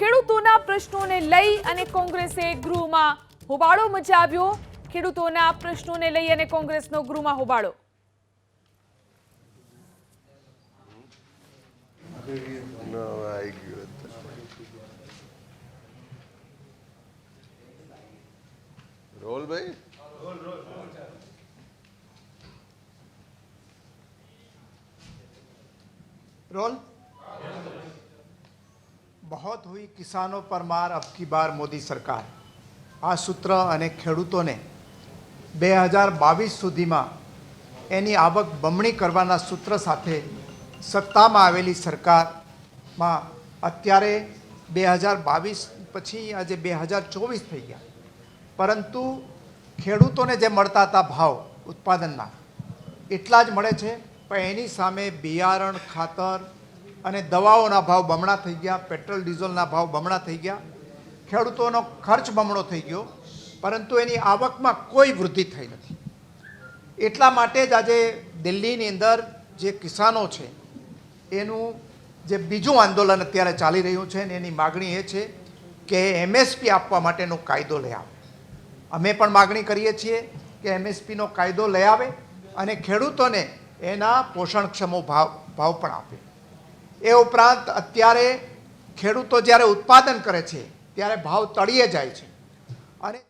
ખેડૂતોના પ્રશ્નોને લઈ અને કોંગ્રેસે ગૃહમાં હોબાળો મચાવ્યો. ખેડૂતોના પ્રશ્નોને લઈ અને કોંગ્રેસનો ગૃહમાં હોબાળો. રોલ. ભાઈ रोल બહોત હોઈ કિસાનો પર માર અબ બાર મોદી સરકાર આ સૂત્ર અને ખેડૂતોને બે હજાર બાવીસ સુધીમાં એની આવક બમણી કરવાના સૂત્ર સાથે સત્તામાં આવેલી સરકારમાં અત્યારે બે હજાર બાવીસ પછી આજે બે હજાર ચોવીસ થઈ ગયા પરંતુ ખેડૂતોને જે મળતા હતા ભાવ ઉત્પાદનના એટલા જ મળે છે પણ એની સામે બિયારણ ખાતર અને દવાઓના ભાવ બમણા થઈ ગયા, પેટ્રોલ, ડીઝલના ભાવ બમણા થઈ ગયા. ખેડૂતોનો ખર્ચ બમણો થઈ ગયો, પરંતુ એની આવકમાં કોઈ વૃદ્ધિ થઈ નથી. એટલા માટે જ આજે દિલ્હીની અંદર જે કિસાનો છે, એનું જે બીજું આંદોલન અત્યારે ચાલી રહ્યું છે ને એની માગણી એ છે કે એમએસપી આપવા માટેનો કાયદો લઈ આવે. અમે પણ માગણી કરીએ છીએ કે એમએસપીનો કાયદો લઈ આવે અને ખેડૂતોને એના પોષણક્ષમો ભાવ ભાવ પણ આપે. એ ઉપરાંત અત્યારે ખેડૂતો જ્યારે ઉત્પાદન કરે છે ત્યારે ભાવ તળિયે જાય છે. અને